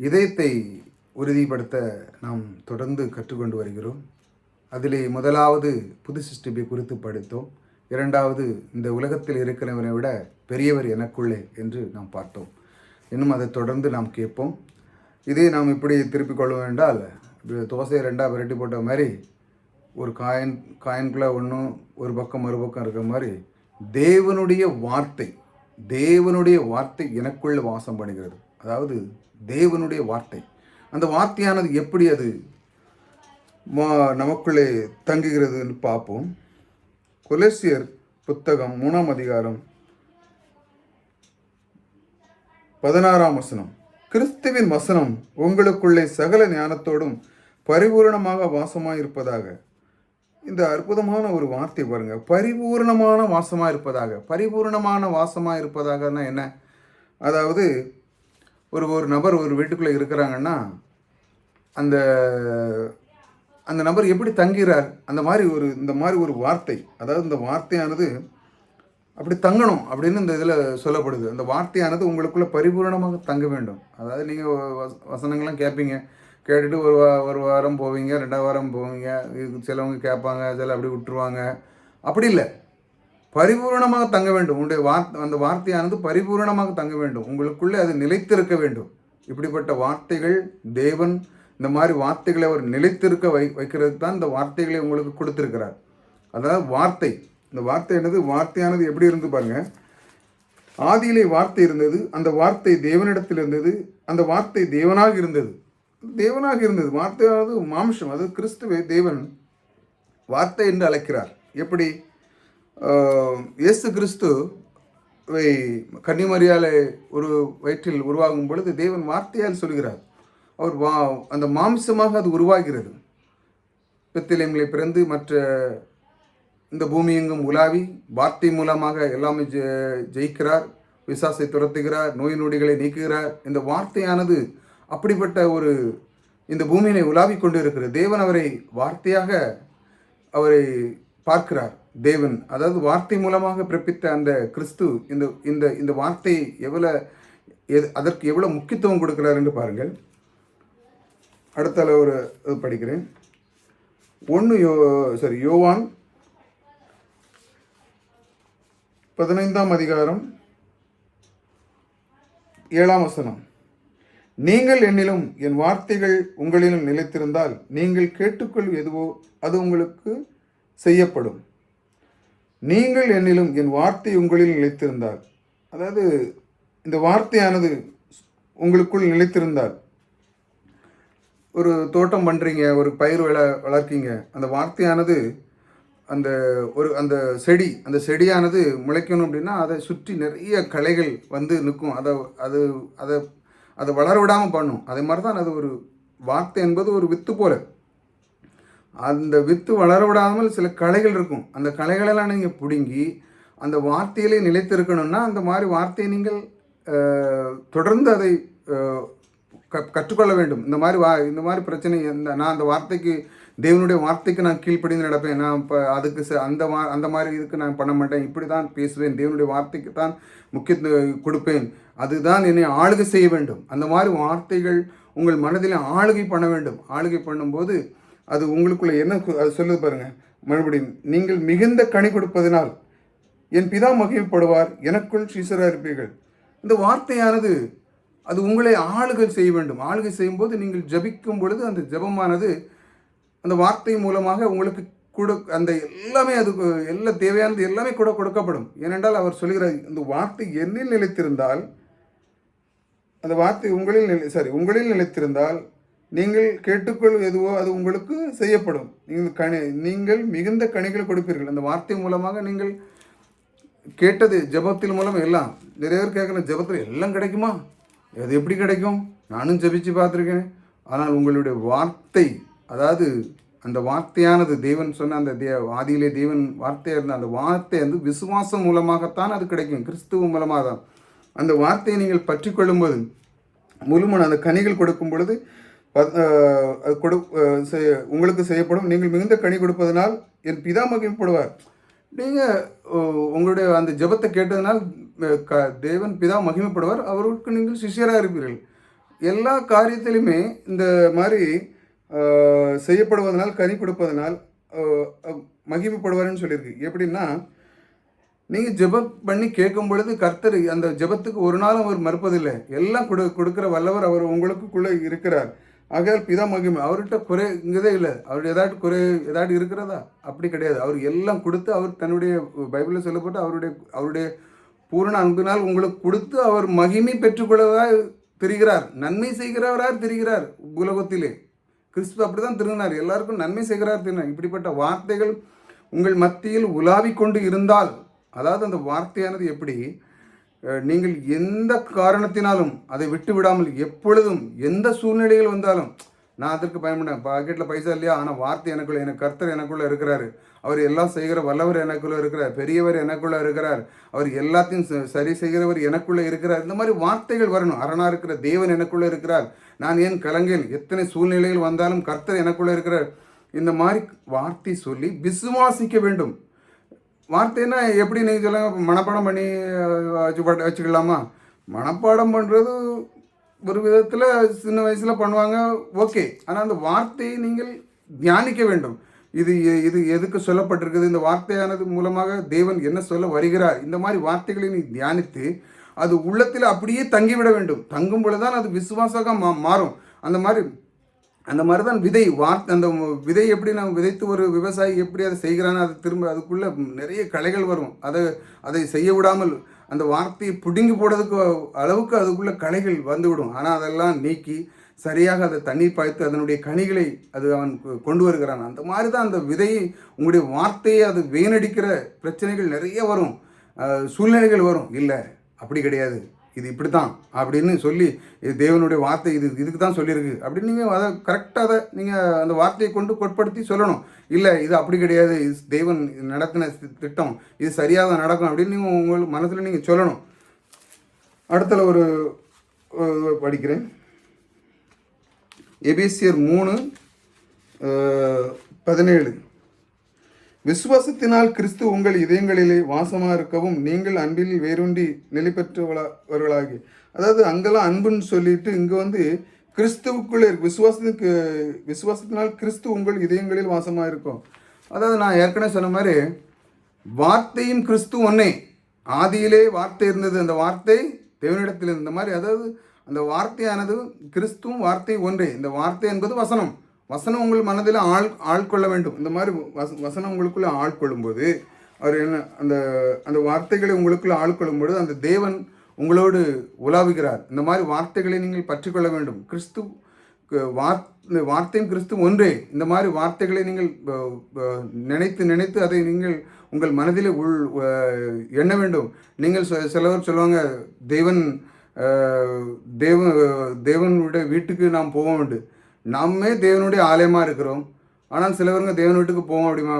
இதயத்தை உறுதிப்படுத்த நாம் தொடர்ந்து கற்றுக்கொண்டு வருகிறோம். அதிலே முதலாவது புது சிருஷ்டிப்பை குறித்து படித்தோம். இரண்டாவது இந்த உலகத்தில் இருக்கிறவனை விட பெரியவர் எனக்குள்ளே என்று நாம் பார்த்தோம். இன்னும் அதை தொடர்ந்து நாம் கேட்போம். இதே நாம் இப்படி திருப்பிக் கொள்வோம் என்றால் தோசையை ரெண்டாக விரட்டி போட்ட மாதிரி ஒரு காயின் காயின்குள்ளே ஒன்றும் ஒரு பக்கம் மறுபக்கம் இருக்கிற மாதிரி தேவனுடைய வார்த்தை தேவனுடைய வார்த்தை எனக்குள்ளே வாசம் பண்ணுகிறது. அதாவது தேவனுடைய வார்த்தை. அந்த வார்த்தையானது எப்படி அது மா- நமக்குள்ளே தங்குகிறதுன்னு பார்ப்போம். கொலேசியர் புத்தகம் மூணாம் அதிகாரம் பதினாறாம் வசனம். கிறிஸ்துவின் வசனம் உங்களுக்குள்ளே சகல ஞானத்தோடும் பரிபூரணமாக வாசமாக இருப்பதாக இந்த அற்புதமான ஒரு வார்த்தை பாருங்க. பரிபூரணமான வாசமாக இருப்பதாக பரிபூரணமான வாசமாக இருப்பதாகனா என்ன? அதாவது ஒரு ஒரு நபர் ஒரு வீட்டுக்குள்ளே இருக்கிறாங்கன்னா அந்த அந்த நபர் எப்படி தங்கிறார் அந்த மாதிரி ஒரு இந்த மாதிரி ஒரு வார்த்தை அதாவது இந்த வார்த்தையானது அப்படி தங்கணும் அப்படின்னு இந்த இதில் சொல்லப்படுது. அந்த வார்த்தையானது உங்களுக்குள்ளே பரிபூரணமாக தங்க வேண்டும். அதாவது நீங்கள் வசனங்கள்லாம் கேட்பீங்க. கேட்டுட்டு ஒரு வா ஒரு வாரம் போவீங்க ரெண்டாவது வாரம் போவீங்க. சிலவங்க கேட்பாங்க சில அப்படி விட்டுருவாங்க. அப்படி இல்லை. பரிபூரணமாக தங்க வேண்டும். உங்களுடைய வார்த்தை அந்த வார்த்தையானது பரிபூரணமாக தங்க வேண்டும். உங்களுக்குள்ளே அது நிலைத்திருக்க வேண்டும். இப்படிப்பட்ட வார்த்தைகள் தேவன் இந்த மாதிரி வார்த்தைகளை அவர் நிலைத்திருக்க வை வைக்கிறது தான் இந்த வார்த்தைகளை உங்களுக்கு கொடுத்துருக்கிறார். அதாவது வார்த்தை. இந்த வார்த்தை என்னது? வார்த்தையானது எப்படி இருந்து பாருங்கள் ஆதியிலே வார்த்தை இருந்தது அந்த வார்த்தை தேவனிடத்தில் இருந்தது அந்த வார்த்தை தேவனாக இருந்தது. தேவனாக இருந்தது. வார்த்தையானது மாம்சம். அது கிறிஸ்துவை தேவன் வார்த்தை என்று அழைக்கிறார். எப்படி? இயேசு கிறிஸ்து கன்னிமரியாலை ஒரு வயிற்றில் உருவாகும் பொழுது தேவன் வார்த்தையால் சொல்கிறார். அவர் வா அந்த மாம்சமாக அது உருவாகிறது. பெத்திலேமிலே பிறந்து மற்ற இந்த பூமி எங்கும் உலாவி வார்த்தை மூலமாக எல்லாமே ஜெ- ஜெயிக்கிறார். விசாசை துரத்துகிறார் நோய் நொடிகளை நீக்குகிறார். இந்த வார்த்தையானது அப்படிப்பட்ட ஒரு இந்த பூமியினை உலாவிக் கொண்டு இருக்கிறது தேவன் அவரை வார்த்தையாக அவரை பார்க்கிறார். தேவன் அதாவது வார்த்தை மூலமாக பிறப்பித்த அந்த கிறிஸ்து இந்த இந்த இந்த வார்த்தை எவ்வளோ எது அதற்கு எவ்வளோ முக்கியத்துவம் கொடுக்கிறார் என்று பாருங்கள். அடுத்தால ஒரு படிக்கிறேன். ஒன்று யோ சாரி யோவான் பதினைந்தாம் அதிகாரம் ஏழாம் வசனம். நீங்கள் என்னிலும் என் வார்த்தைகள் உங்களிலும் நிலைத்திருந்தால் நீங்கள் கேட்டுக்கொள் எதுவோ அது உங்களுக்கு செய்யப்படும். நீங்கள் என்னிலும் என் வார்த்தை உங்களில் நிலைத்திருந்தால் அதாவது இந்த வார்த்தையானது உங்களுக்குள் நிலைத்திருந்தால் ஒரு தோட்டம் பண்ணுறீங்க ஒரு பயிர் வள வளர்க்கீங்க. அந்த வார்த்தையானது அந்த ஒரு அந்த செடி அந்த செடியானது முளைக்கணும் அப்படின்னா அதை சுற்றி நிறைய களைகள் வந்து நிற்கும். அதை அது அதை அதை வளர விடாமல் பண்ணும். அதே மாதிரி தான் அது ஒரு வார்த்தை என்பது ஒரு வித்து போல. அந்த வித்து வளர விடாமல் சில களைகள் இருக்கும். அந்த களைகளெல்லாம் நீங்கள் பிடுங்கி அந்த வார்த்தையிலே நிலைத்திருக்கணும்னா அந்த மாதிரி வார்த்தையை நீங்கள் தொடர்ந்து அதை க- கற்றுக்கொள்ள வேண்டும். இந்த மாதிரி வா இந்த மாதிரி பிரச்சனை இந்த நான் அந்த வார்த்தைக்கு தேவனுடைய வார்த்தைக்கு நான் கீழ்ப்படிந்து நடப்பேன். நான் இப்போ அதுக்கு ச- அந்த மா அந்த மாதிரி இதுக்கு நான் பண்ண மாட்டேன். இப்படி தான் பேசுவேன். தேவனுடைய வார்த்தைக்கு தான் முக்கியத்துவம் கொடுப்பேன். அதுதான் என்னை ஆளுகை செய்ய வேண்டும். அந்த மாதிரி வார்த்தைகள் உங்கள் மனதில் ஆளுகை பண்ண வேண்டும். ஆளுகை பண்ணும்போது அது உங்களுக்குள்ள என்ன அது சொல்லுது பாருங்க. மறுபடியும் நீங்கள் மிகுந்த கனி கொடுப்பதனால் என் பிதா மகிழ்ப்படுவார் எனக்குள் சீசராக இருப்பீர்கள். இந்த வார்த்தையானது அது உங்களை ஆளுகை செய்ய வேண்டும். ஆளுகை செய்யும்போது நீங்கள் ஜபிக்கும் பொழுது அந்த ஜெபமானது அந்த வார்த்தை மூலமாக உங்களுக்கு கொடு அந்த எல்லாமே அது எல்லா தேவையானது எல்லாமே கூட கொடுக்கப்படும். ஏனென்றால் அவர் சொல்கிறார் இந்த வார்த்தை என்னில் நிலைத்திருந்தால் அந்த வார்த்தை உங்களில் நிலை சாரி உங்களில் நிலைத்திருந்தால் நீங்கள் கேட்டுக்கொள் எதுவோ அது உங்களுக்கு செய்யப்படும். நீங்கள் கணி நீங்கள் மிகுந்த கனிகளை கொடுப்பீர்கள். அந்த வார்த்தை மூலமாக நீங்கள் கேட்டது ஜபத்தில் மூலம் எல்லாம். நிறைய பேர் கேட்குற ஜெபத்தில் எல்லாம் கிடைக்குமா? அது எப்படி கிடைக்கும்? நானும் ஜபிச்சு பார்த்துருக்கேன். ஆனால் உங்களுடைய வார்த்தை அதாவது அந்த வார்த்தையானது தேவன் சொன்ன அந்த தே ஆதியிலே தேவன் வார்த்தையாக இருந்த அந்த வார்த்தை வந்து விசுவாசம் மூலமாகத்தான் அது கிடைக்கும். கிறிஸ்துவ மூலமாக தான் அந்த வார்த்தையை நீங்கள் பற்றி கொள்ளும்போது முழுமன் அந்த கனிகள் கொடுக்கும் பொழுது கொடு உங்களுக்கு செய்யப்படும். நீங்கள் மிகுந்த கனி கொடுப்பதனால் என் பிதா மகிமைப்படுவார். நீங்கள் உங்களுடைய அந்த ஜெபத்தை கேட்டதனால் க தேவன் பிதா மகிமைப்படுவார். அவருக்கு நீங்கள் சிஷ்யராக இருப்பீர்கள். எல்லா காரியத்திலுமே இந்த மாதிரி செய்யப்படுவதனால் கனி கொடுப்பதனால் மகிமைப்படுவார்னு சொல்லியிருக்கு. எப்படின்னா நீங்கள் ஜெபம் பண்ணி கேட்கும் பொழுது கர்த்தர் அந்த ஜெபத்துக்கு ஒரு நாளும் அவர் மறுப்பதில்லை. எல்லாம் கொடு கொடுக்குற வல்லவர் அவர் உங்களுக்குள்ளே இருக்கிறார். ஆகையால் பிதா மகிமை அவர்கிட்ட குறை இங்கதே இல்லை. அவர் ஏதாட்டு குறை ஏதாட்டு இருக்கிறதா? அப்படி கிடையாது. அவர் எல்லாம் கொடுத்து அவர் தன்னுடைய பைபிளில் சொல்லப்பட்டு அவருடைய அவருடைய பூரண அன்பினால் உங்களுக்கு கொடுத்து அவர் மகிமை பெற்றுக்கொள்வதாக தெரிகிறார். நன்மை செய்கிறவராக தெரிகிறார் உலகத்திலே கிறிஸ்து அப்படி தான் திருநார் எல்லாருக்கும் நன்மை செய்கிறார் திருநார் இப்படிப்பட்ட வார்த்தைகள் உங்கள் மத்தியில் உலாவிக் கொண்டு இருந்தால் அதாவது அந்த வார்த்தையானது எப்படி? நீங்கள் எந்த காரணத்தினாலும் அதை விட்டு விடாமல் எப்பொழுதும் எந்த சூழ்நிலைகள் வந்தாலும் நான் அதற்கு பயன்பட்டேன் பாக்கெட்டில் பைசா இல்லையா? ஆனால் வார்த்தை எனக்குள்ள எனக்கு கர்த்தர் எனக்குள்ளே இருக்கிறாரு. அவர் எல்லாம் செய்கிற வல்லவர் எனக்குள்ளே இருக்கிறார். பெரியவர் எனக்குள்ளே இருக்கிறார். அவர் எல்லாத்தையும் ச- சரி செய்கிறவர் எனக்குள்ளே இருக்கிறார். இந்த மாதிரி வார்த்தைகள் வரணும். அரணாக இருக்கிற தேவன் எனக்குள்ளே இருக்கிறார். நான் ஏன் கலங்கேன்? எத்தனை சூழ்நிலைகள் வந்தாலும் கர்த்தர் எனக்குள்ளே இருக்கிறார். இந்த மாதிரி வார்த்தை சொல்லி விசுவாசிக்க வேண்டும். வார்த்தைன்னா எப்படி நீங்கள் சொல்லுங்க? மனப்பாடம் பண்ணி வச்சு வச்சுக்கலாமா? மனப்பாடம் பண்ணுறது ஒரு விதத்தில் சின்ன வயசில் பண்ணுவாங்க ஓகே. ஆனால் அந்த வார்த்தையை நீங்கள் தியானிக்க வேண்டும். இது எ- இது எதுக்கு சொல்லப்பட்டிருக்குது? இந்த வார்த்தையானது மூலமாக தேவன் என்ன சொல்ல வருகிறார்? இந்த மாதிரி வார்த்தைகளை நீ தியானித்து அது உள்ளத்தில் அப்படியே தங்கிவிட வேண்டும். தங்கும் பொழுதுதான் அது விசுவாசமாக மா மாறும். அந்த மாதிரி அந்த மாதிரி தான் விதை வார்த்தை அந்த விதை எப்படி நம்ம விதைத்து ஒரு விவசாயி எப்படி அதை செய்கிறானோ அதை திரும்ப அதுக்குள்ளே நிறைய கலைகள் வரும். அதை அதை செய்ய விடாமல் அந்த வார்த்தையை பிடுங்கி போடுறதுக்கு அளவுக்கு அதுக்குள்ளே கலைகள் வந்துவிடும். ஆனால் அதெல்லாம் நீக்கி சரியாக அதை தண்ணீர் பாய்த்து அதனுடைய கனிகளை அது அவன் கொண்டு வருகிறான். அந்த மாதிரி தான் அந்த விதையை உங்களுடைய வார்த்தையை அது வீணடிக்கிற பிரச்சனைகள் நிறைய வரும். சூழ்நிலைகள் வரும். இல்லை அப்படி கிடையாது. இது இப்படி தான் அப்படின்னு சொல்லி இது தேவனுடைய வார்த்தை இது இதுக்கு தான் சொல்லியிருக்கு. அப்படின்னு நீங்கள் அதை கரெக்டாக அதை நீங்கள் அந்த வார்த்தையை கொண்டு கொட்படுத்தி சொல்லணும். இல்லை இது அப்படி கிடையாது. இது தேவன் நடத்தின திட்டம். இது சரியாக தான் நடக்கும் அப்படின்னு நீங்கள் உங்கள் மனசில் நீங்கள் சொல்லணும். அடுத்தல ஒரு படிக்கிறேன். எபிசியர் மூணு பதினேழு. விசுவாசத்தினால் கிறிஸ்து உங்கள் இதயங்களிலே வாசமாக இருக்கவும் நீங்கள் அன்பில் வேரூண்டி நிலை பெற்றவர்களாகி அதாவது அங்கெல்லாம் அன்புன்னு சொல்லிட்டு இங்கே வந்து கிறிஸ்துவுக்குள்ளே இருக்கு. விசுவாசத்துக்கு விசுவாசத்தினால் கிறிஸ்து உங்கள் இதயங்களில் வாசமாக இருக்கும் அதாவது நான் ஏற்கனவே சொன்ன மாதிரி வார்த்தையும் கிறிஸ்து ஒன்னே. ஆதியிலே வார்த்தை இருந்தது அந்த வார்த்தை தேவனிடத்தில் இருந்த மாதிரி. அதாவது அந்த வார்த்தையானது கிறிஸ்துவும் வார்த்தை ஒன்றே. இந்த வார்த்தை என்பது வசனம். வசனம் உங்கள் மனதில் ஆள் ஆள்கொள்ள வேண்டும். இந்த மாதிரி வச வசனம் உங்களுக்குள்ள ஆள்கொள்ளும்போது அவர் என்ன அந்த அந்த வார்த்தைகளை உங்களுக்குள்ள ஆள்கொள்ளும் அந்த தேவன் உங்களோடு உலாவுகிறார். இந்த மாதிரி வார்த்தைகளை நீங்கள் பற்றிக்கொள்ள வேண்டும். கிறிஸ்து க- இந்த வார்த்தையும் கிறிஸ்து ஒன்றே. இந்த மாதிரி வார்த்தைகளை நீங்கள் நினைத்து நினைத்து அதை நீங்கள் உங்கள் மனதில் உள் எண்ண வேண்டும். நீங்கள் சிலவர் சொல்லுவாங்க தேவன் தேவன் தேவனுடைய வீட்டுக்கு நாம் போக வேண்டும். நாமே தேவனுடைய ஆலயமாக இருக்கிறோம். ஆனால் சிலவருங்க தேவன் வீட்டுக்கு போவோம் அப்படிமா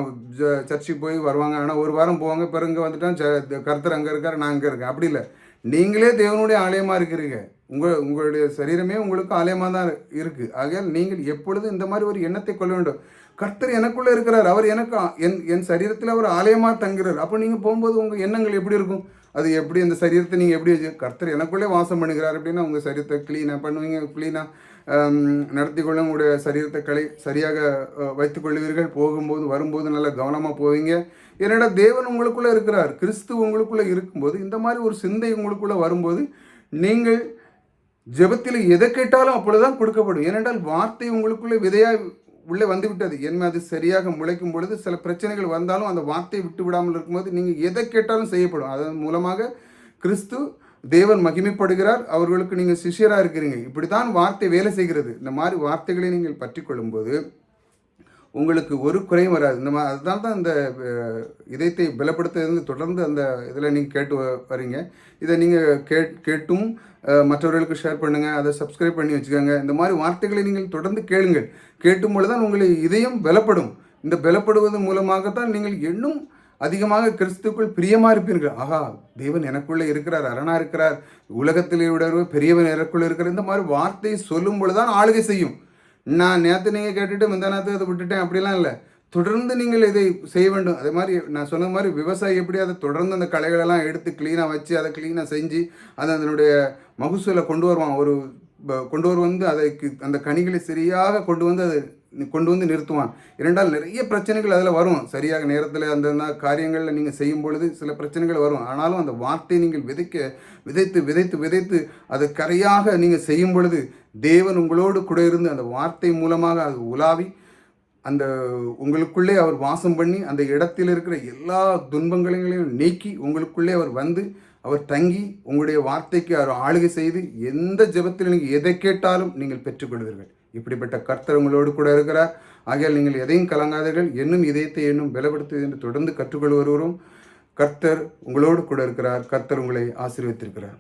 சர்ச்சுக்கு போய் வருவாங்க. ஆனால் ஒரு வாரம் போவாங்க பிறகு இங்கே வந்துட்டா கர்த்தர் அங்கே இருக்கார் நான் அங்கே இருக்கேன். அப்படி இல்லை. நீங்களே தேவனுடைய ஆலயமாக இருக்கிறீங்க. உங்கள் உங்களுடைய சரீரமே உங்களுக்கு ஆலயமாக தான் இருக்குது ஆகையால் நீங்கள் எப்பொழுதும் இந்த மாதிரி ஒரு எண்ணத்தை கொள்ள வேண்டும். கர்த்தர் எனக்குள்ளே இருக்கிறார். அவர் எனக்கு என் என் சரீரத்தில் அவர் ஆலயமாக தங்குறார் அப்போ நீங்கள் போகும்போது உங்கள் எண்ணங்கள் எப்படி இருக்கும்? அது எப்படி அந்த சரீரத்தை நீங்கள் எப்படி வச்சு கர்த்தர் எனக்குள்ளே வாசம் பண்ணுகிறார் அப்படின்னா உங்கள் சரீரத்தை க்ளீனாக பண்ணுவீங்க க்ளீனாக நடத்தி கொள்ள உங்களுடைய சரீரத்தை களை சரியாக அஹ், வைத்துக் கொள்வீர்கள் போகும்போது வரும்போது நல்லா கவனமாக போவீங்க. என்னடா தேவன் உங்களுக்குள்ளே இருக்கிறார். கிறிஸ்து உங்களுக்குள்ளே இருக்கும்போது இந்த மாதிரி ஒரு சிந்தை உங்களுக்குள்ளே வரும்போது நீங்கள் ஜெபத்தில் எதை கேட்டாலும் அப்பொழுதுதான் கொடுக்கப்படும். ஏனென்றால் வார்த்தை உங்களுக்குள்ளே விதையாக உள்ளே வந்துவிட்டது. என்ன அது சரியாக முளைக்கும் பொழுது சில பிரச்சனைகள் வந்தாலும் அந்த வார்த்தையை விட்டு விடாமல் இருக்கும்போது நீங்கள் எதை கேட்டாலும் செய்யப்படும். அதன் மூலமாக கிறிஸ்து தேவன் மகிமைப்படுகிறார். அவர்களுக்கு நீங்கள் சிஷ்யராக இருக்கிறீங்க. இப்படி தான் வார்த்தை வேலை செய்கிறது. இந்த மாதிரி வார்த்தைகளை நீங்கள் பற்றி கொள்ளும்போது உங்களுக்கு ஒரு குறையும் வராது. இந்த மாதிரி அதுதான் தான் இந்த இதயத்தை பலப்படுத்துறது தொடர்ந்து அந்த இதில் நீங்கள் கேட்டு வ- வரீங்க. இதை நீங்கள் கேட் கேட்டும் மற்றவர்களுக்கு ஷேர் பண்ணுங்கள் அதை சப்ஸ்கிரைப் பண்ணி வச்சுக்கோங்க. இந்த மாதிரி வார்த்தைகளை நீங்கள் தொடர்ந்து கேளுங்கள். கேட்டும் பொழுது தான் உங்களை இதயம் பலப்படும். இந்த பலப்படுவது மூலமாகத்தான் நீங்கள் இன்னும் அதிகமாக கிறிஸ்துக்குள் பிரியமாக இருப்பீர்கள். ஆஹா தேவன் எனக்குள்ளே இருக்கிறார் அரணா இருக்கிறார் உலகத்திலே விட பெரியவன் எனக்குள்ளே இருக்கிறார். இந்த மாதிரி வார்த்தையை சொல்லும் பொழுதுதான் ஆளுகை செய்யும். நான் நேற்று நீங்கள் கேட்டுட்டு முந்தா நேரத்து அதை விட்டுட்டேன் அப்படிலாம் இல்லை. தொடர்ந்து நீங்கள் இதை செய்ய வேண்டும். அதே மாதிரி நான் சொன்ன மாதிரி விவசாயி எப்படி அதை தொடர்ந்து அந்த களைகளெல்லாம் எடுத்து க்ளீனாக வச்சு அதை க்ளீனாக செஞ்சு அதை அதனுடைய மகசூலை கொண்டு வருவான். ஒரு கொண்டு வர வந்து அதற்கு அந்த கனிகளை சரியாக கொண்டு வந்து அதை கொண்டு வந்து நிறுத்துவான். இரண்டால் நிறைய பிரச்சனைகள் அதில் வரும். சரியாக நேரத்தில் அந்த காரியங்களில் நீங்கள் செய்யும் பொழுது சில பிரச்சனைகள் வரும். ஆனாலும் அந்த வார்த்தையை நீங்கள் விதைக்க விதைத்து விதைத்து விதைத்து அதை கரையாக நீங்கள் செய்யும் பொழுது தேவன் உங்களோடு கூட இருந்து அந்த வார்த்தை மூலமாக அது உலாவி அந்த உங்களுக்குள்ளே அவர் வாசம் பண்ணி அந்த இடத்தில் இருக்கிற எல்லா துன்பங்களையும் நீக்கி உங்களுக்குள்ளே அவர் வந்து அவர் தங்கி உங்களுடைய வார்த்தைக்கு அவர் ஆளுகை செய்து எந்த ஜெபத்தில் நீங்கள் எதை கேட்டாலும் நீங்கள் பெற்றுக்கொள்வீர்கள். இப்படிப்பட்ட கர்த்தர் உங்களோடு கூட இருக்கிறார். ஆகையால் நீங்கள் எதையும் கலங்காதீர்கள். என்னும் இதயத்தை என்னும் பலப்படுத்துவது என்று தொடர்ந்து கற்றுக்கொள்வரும் கர்த்தர் உங்களோடு கூட இருக்கிறார். கர்த்தர் உங்களை ஆசீர்வித்திருக்கிறார்